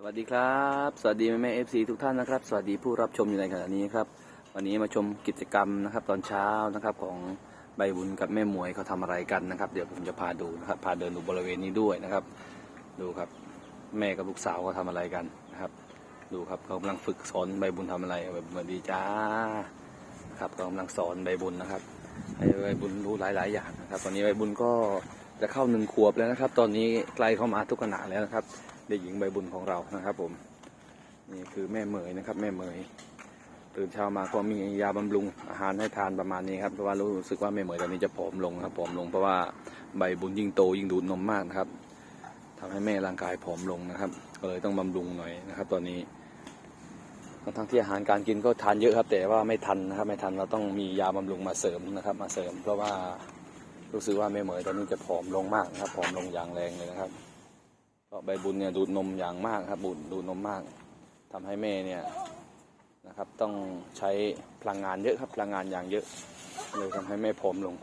สวัสดีครับ สวัสดีแม่แม่เอฟซีทุกท่านนะครับ สวัสดีผู้รับชมอยู่ในขณะนี้ครับ วันนี้มาชมกิจกรรมนะครับ ตอนเช้านะครับของใบบุญกับแม่หมวยเขาทำอะไรกันนะครับ เดี๋ยวผมจะพาดูนะครับ พาเดินดูบริเวณนี้ด้วยนะครับ ดูครับแม่กับลูกสาวเขาทำอะไรกันนะครับ ดูครับเขากำลังฝึกสอนใบบุญทำอะไรใบบุญดีจ้าครับเขากำลังสอนใบบุญนะครับให้ใบบุญรู้หลาย ๆ อย่างนะครับ ตอนนี้ใบบุญก็จะเข้าหนึ่งขวบแล้วนะครับ ตอนนี้ใกล้เข้ามาทุกขณะแล้วนะครับ เด็กหญิงใบบุญของเรานะครับ ผมนี่คือแม่เหมยนะครับ แม่เหมยตื่นเช้ามาก็มียาบำรุงอาหารให้ทานประมาณนี้ครับเพราะว่ารู้สึกว่าแม่เหมยตอนนี้จะผอมลงครับผอมลงเพราะว่าใบบุญยิ่งโตยิ่งดูดนมมากนะครับทำให้แม่ร่างกายผอมลงนะครับก็เลยต้องบำรุงหน่อยนะครับ ตอนนี้ทั้งที่อาหารการกินก็ทานเยอะครับ แต่ว่าไม่ทันนะครับ ไม่ทันเราต้องมียาบำรุงมาเสริมนะครับ มาเสริม เพราะว่ารู้สึกว่าแม่เหมยตอนนี้จะผอมลงมากนะครับผอมลงอย่างแรงเลยนะครับ เพราะใบบุญเนี่ยดูดนมอย่างมากครับบุญดูดนมมากทำให้แม่เนี่ยนะครับต้องใช้พลังงานเยอะครับพลังงานอย่างเยอะเลยทำให้แม่ผอมลง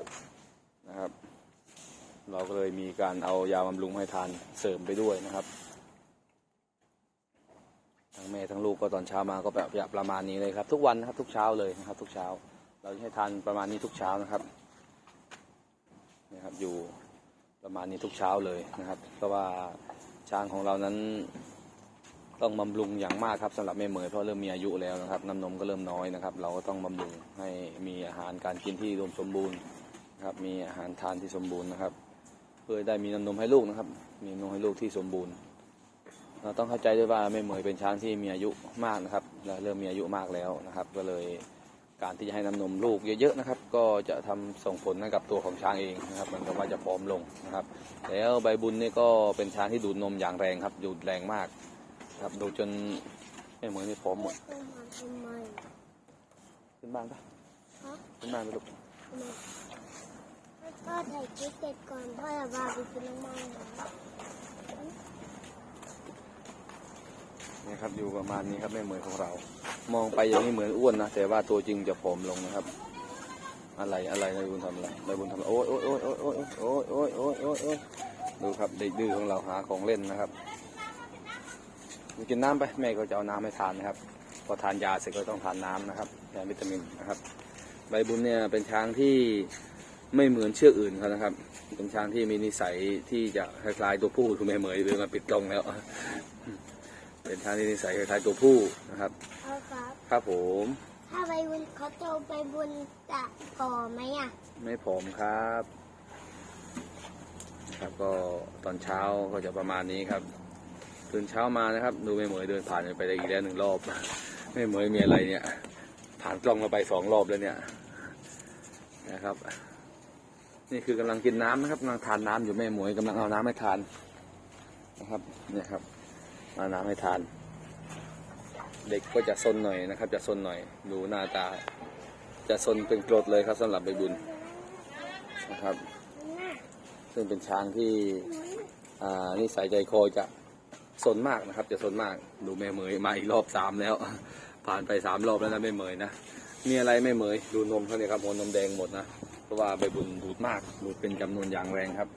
นะครับ เราก็เลยมีการเอายาบำรุงให้ทานเสริมไปด้วยนะครับทั้งแม่ทั้งลูกก็ตอนเช้ามาก็แบบแบบประมาณนี้เลยครับ ทุกวันนะครับทุกเช้าเลยนะครับ ทุกเช้า เราให้ทานประมาณนี้ทุกเช้านะครับนะครับอยู่ประมาณนี้ทุกเช้าเลยนะครับ เพราะว่า ช้างของเรานั้นต้องบำรุงอย่างมากครับสำหรับแม่เหมยเพราะเริ่มมีอายุแล้วนะครับน้ำนมก็เริ่มน้อยนะครับ เราก็ต้องบำรุงให้มีอาหารการกินที่รวมสมบูรณ์นะครับมีอาหารทานที่สมบูรณ์นะครับ เพื่อได้มีน้ำนมให้ลูกนะครับ มีนมให้ลูกที่สมบูรณ์ เราต้องเข้าใจด้วยว่าแม่เหมยเป็นช้างที่มีอายุมากนะครับและเริ่มมีอายุมากแล้วนะครับ ก็เลย การที่จะให้น้ำนมลูกเยอะๆนะครับ ก็จะทำส่งผลให้กับตัวของช้างเองนะครับมันก็ว่าจะผอมลงนะครับ แล้วใบบุญนี่ก็เป็นช้างที่ดูดนมอย่างแรงครับดูดแรงมากครับดูจนแม่เหมยนี่ผอมหมดต้องมาทำไมขึ้นบ้านปะครับขึ้นบ้านไปลูกทำไมพ่อถ่ายคลิปเสร็จก่อนพ่อจะพาไปกินน้ำมันนะ นี่ครับอยู่ประมาณนี้ครับแม่เหมยของเรา มองไปอย่างนี้เหมือนอ้วนนะแต่ว่าตัวจริงจะผอมลงนะครับ อะไรอะไรใบบุญทำอะไรใบบุญทำโอ๊ยโอ๊ยโอ๊ยโอ๊ยโอ๊ยโอ๊ยโอ๊ยโอ๊ยโอ๊ยดูครับเด็กดื้อของเราหาของเล่นนะครับกินน้ำไปแม่ก็จะเอาน้ำให้ทานนะครับ พอทานยาเสร็จก็ต้องทานน้ำนะครับยาวิตามินนะครับ ใบบุญเนี่ยเป็นช้างที่ไม่เหมือนเชือกอื่นเขานะครับ เป็นช้างที่มีนิสัยที่จะคล้ายๆตัวผู้คือแม่เหมยเดินมาปิดกล้องแล้ว เป็นช้างที่นิสัยคล้ายๆตัวผู้นะครับพ่อครับครับผม ถ้าไปบุญเขาโตไปบุญจะพอไหมอะ ไม่ผอมครับ ครับก็ตอนเช้าก็จะประมาณนี้ครับตื่นเช้ามานะครับ ดูแม่เหมยเดินผ่านไปได้อีกแล้วหนึ่งรอบแม่เหมยมีอะไรเนี่ย ผ่านกล้องมาไปสองรอบแล้วเนี่ยนะครับ นี่คือกำลังกินน้ำนะครับกำลังทานน้ำอยู่แม่หมวยกำลังเอาน้ำให้ทานนะครับ เนี่ยครับ เอาน้ำให้ทาน เด็กก็จะซนหน่อยนะครับ จะซนหน่อย ดูหน้าตา จะซนเป็นกรดเลยครับสำหรับใบบุญนะครับ ซึ่งเป็นช้างที่นิสัยใจคอจะซนมากนะครับ จะซนมากดูแม่เหมยมาอีกรอบสามแล้ว ผ่านไปสามรอบแล้วนะแม่เหมยนะมีอะไรแม่เหมยดูนมเขาเนี่ยครับหัวนมแดงหมดนะเพราะว่าใบบุญดูดมากดูดเป็นจำนวนอย่างแรงครับ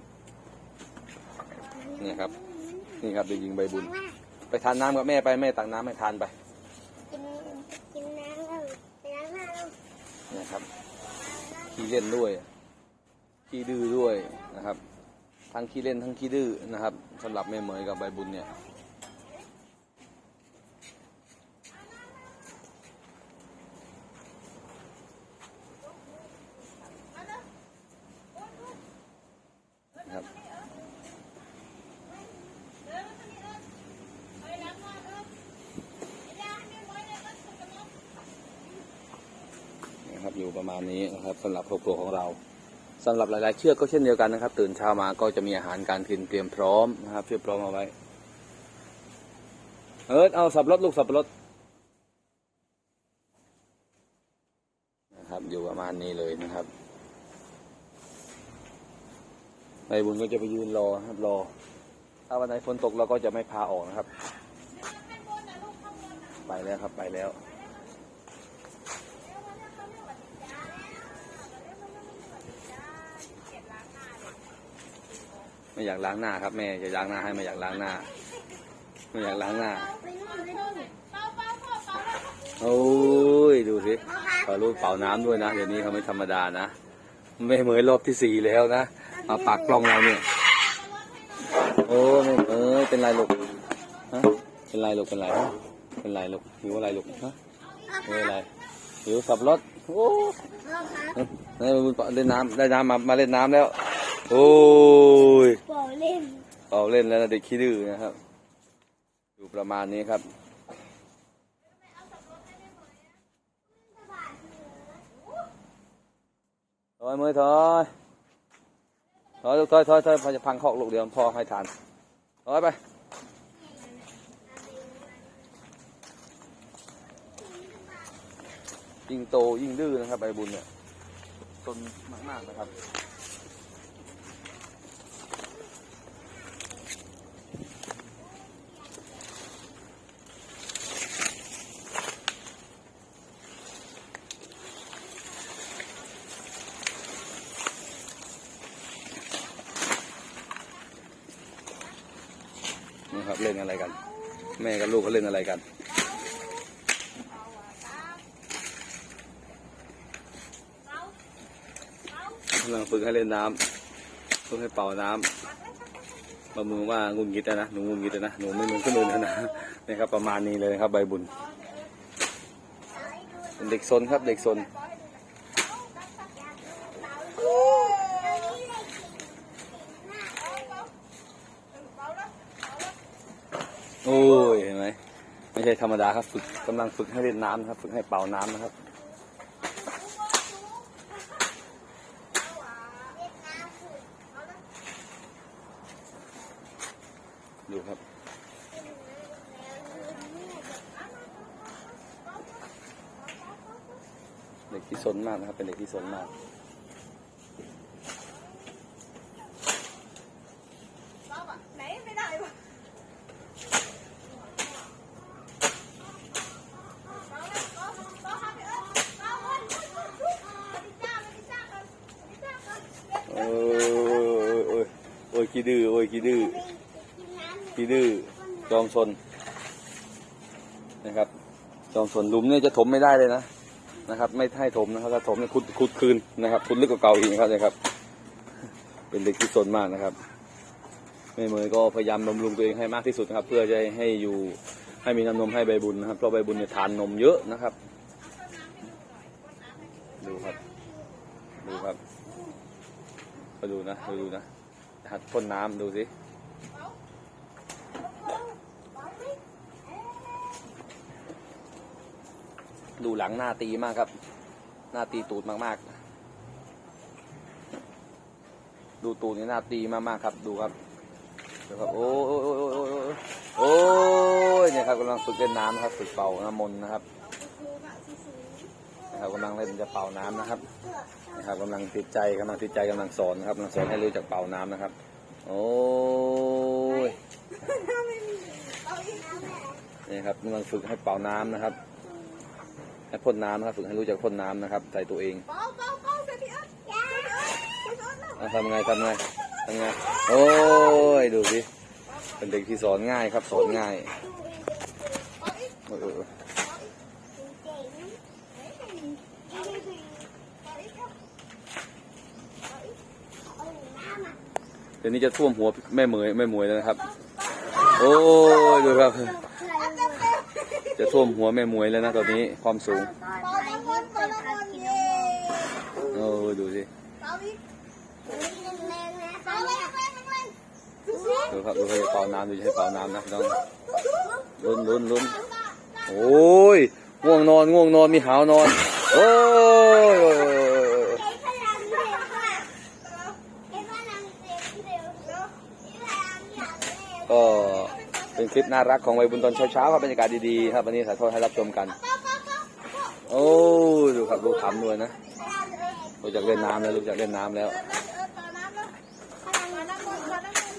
นี่ครับ นี่ครับเด็กหญิงใบบุญ ไปทานน้ำกับแม่ไปแม่ตักน้ำให้ทานไป กินกินน้ำแล้วไปล้างหน้าแล้วเนี่ยครับขี้เล่นด้วยขี้ดื้อด้วยนะครับ ทั้งขี้เล่นทั้งขี้ดื้อนะครับสำหรับแม่เหมยกับใบบุญเนี่ย นะครับ อยู่ประมาณนี้นะครับสำหรับครอบครัวของเราสำหรับหลายๆ เชือกก็เช่นเดียวกันนะครับ ตื่นเช้ามาก็จะมีอาหารการกินเตรียมพร้อมนะครับเตรียมพร้อมเอาไว้ เออเอาสับรดลูกสับรดนะครับ อยู่ประมาณนี้เลยนะครับในบุญก็จะไปยืนรอครับรอ ถ้าวันไหนฝนตกเราก็จะไม่พาออกนะครับ ไปแล้วครับไปแล้ว ไม่อยากล้างหน้าครับแม่จะล้างหน้าให้ไม่อยากล้างหน้า ไม่อยากล้างหน้าไปนู่นไปนู่นโอ้ยดูสิเป่าลูกเป่าน้ำด้วยนะเดี๋ยวนี้เขาไม่ธรรมดานะ ไม่เหมือนรอบที่สี่แล้วนะมาปากกล้องเราเนี่ยโอ้ไม่เออเป็นไรลูกฮะเป็นไรลูกเป็นไรฮะเป็นไรลูกหิวอะไรลูกฮะไม่เป็นไรหิวสับรถโอ้พ่อครับเฮ้ยบุญเล่นน้ำได้น้ำมามาเล่นน้ำแล้ว โอ้ยบอกเล่นเอาเล่นแล้วนะเด็กขี้ดื้อนะครับ อยู่ประมาณนี้ครับ ถอยมือถอยถอยลูกถอยถอยถอยพอจะพังคอกลูกเดียวพอให้ทานถอยไปยิ่งโตยิ่งดื้อนะครับใบบุญเนี่ยตนมากๆนะครับ เล่นอะไรกัน แม่กับลูกเขาเล่นอะไรกันกำลังฝึกให้เล่นน้ำฝึกให้เป่าน้ำบางมือว่างุนงิดนะหนูงุนงิดนะหนูไม่เมือนคนอื่นแล้วนะนี่ครับประมาณนี้เลยครับใบบุญเป็นเด็กซนครับเด็กซน โอ้ยเห็นไหมไม่ใช่ธรรมดาครับฝึกกำลังฝึกให้เล่นน้ำนะครับ ฝึกให้เป่าน้ำนะครับดูครับเด็กที่สนมากนะครับ เป็นเด็กที่สนมาก ไหนไม่ได้วะโอ้ยโอ้ยโอ้ย ขี้ดื้อโอ้ยขี้ดื้อขี้ดื้อจอมซนนะครับ จอมซนหลุมเนี่ยจะถมไม่ได้เลยนะนะครับ ไม่ให้ถมนะครับถ้าถมเนี่ยขุดขุดคืนนะครับขุดลึกกว่าเก่าอีกนะครับนะครับ เป็นเด็กที่สนมากนะครับแม่เมยก็พยายามบำรุงตัวเองให้มากที่สุดนะครับ เพื่อจะให้อยู่ให้มีน้ำนมให้ใบบุญนะครับเพราะใบบุญเนี่ยทานนมเยอะนะครับ ดูครับ ดูครับมาดูนะมาดูนะ หัดพ่นน้ำดูสิดูหลังหน้าตีมากครับ หน้าตีตูดมากๆ ดูตูดนี่หน้าตีมากๆครับ ดูครับดูครับ โอ้ยโอ้ยโอ้ยโอ้ยโอ้ยโอ้ยเนี่ยครับกำลังฝึกเล่นน้ำครับ ฝึกเป่าน้ำมนต์นะครับ นะครับกำลังเล่นจะเป่าน้ำนะครับนะครับกำลังติดใจกำลังติดใจกำลังสอนนะครับกำลังสอนให้รู้จักเป่าน้ำนะครับ โอ้ยนี่ครับกำลังฝึกให้เป่าน้ำนะครับ ให้พ่นน้ำนะครับฝึกให้รู้จักพ่นน้ำนะครับ ใส่ตัวเองเอาทำไงทำไงทำไงโอ้ยดูสิเป็นเด็กที่สอนง่ายครับสอนง่ายเออเออเดี๋ ยวนี้จะท่วมหัวแม่เหมยแม่หมวยแล้วนะครับ โอ้ยดูครับ จะท่วมหัวแม่หมวยแล้วนะตอนนี้ความสูงเป้าตะบนเป้าตะบนเย่โอ้ยดูสิเป้าอีกแรงๆนะเป้าดูครับดูให้เป่าน้ำดูให้เป่าน้ำนะพี่น้องลุ้นลุ้นลุ้นโอ้ยง่วงนอนง่วงนอนมีหาวนอน โอ้ยโอ้ยโอ้ยโอ้ย ไอ้พลังเร็วค่ะไอ้พลังเร็วเร็วเร็วไอ้พลังอย่างเร็ว ก็ เป็นคลิปน่ารักของวัยบุญตอนเช้าๆครับบรรยากาศดีๆครับวันนี้ถ่ายทอดให้รับชมกันเป้าเป้าเป้าโอ้ยดูครับดูขำด้วยนะรู้จักเล่นน้ำแล้วรู้จักเล่นน้ำแล้วเอิร์ธเอิร์ธเป้าน้ำแล้วเป้าน้ำบนเป้าน้ำบน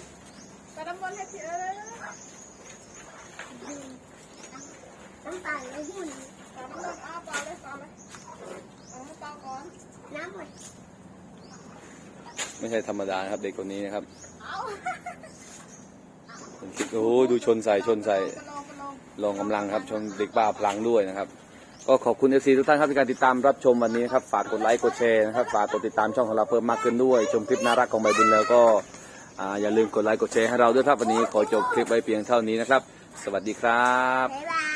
เป้าน้ำบนให้พี่เอิร์ธเลยน้ำตาลแล้วหุ่นเป้าน้ำบนเอาเป้าเลยเป้าเลยเอาเป้าก่อนน้ำหมดไม่ใช่ธรรมดานะครับเด็กคนนี้นะครับเอาเป็น โอ้ดูชนใส่ชนใส่ลกระโลกลงกำลังครับ ชนเด็กบ้าพลังด้วยนะครับ ก็ขอบคุณเอฟซีทุกท่านครับที่การติดตามรับชมวันนี้ครับฝากกดไลค์กดแชร์นะครับฝากกดติดตามช่องของเราเพิ่มมากขึ้นด้วย ชมคลิปน่ารักของใบบุญแล้วก็ออย่าลืมกดไลค์กดแชร์ให้เราด้วยครับวันนี้ขอจบคลิปไว้เพียงเท่านี้นะครับ สวัสดีครับบ๊ายบาย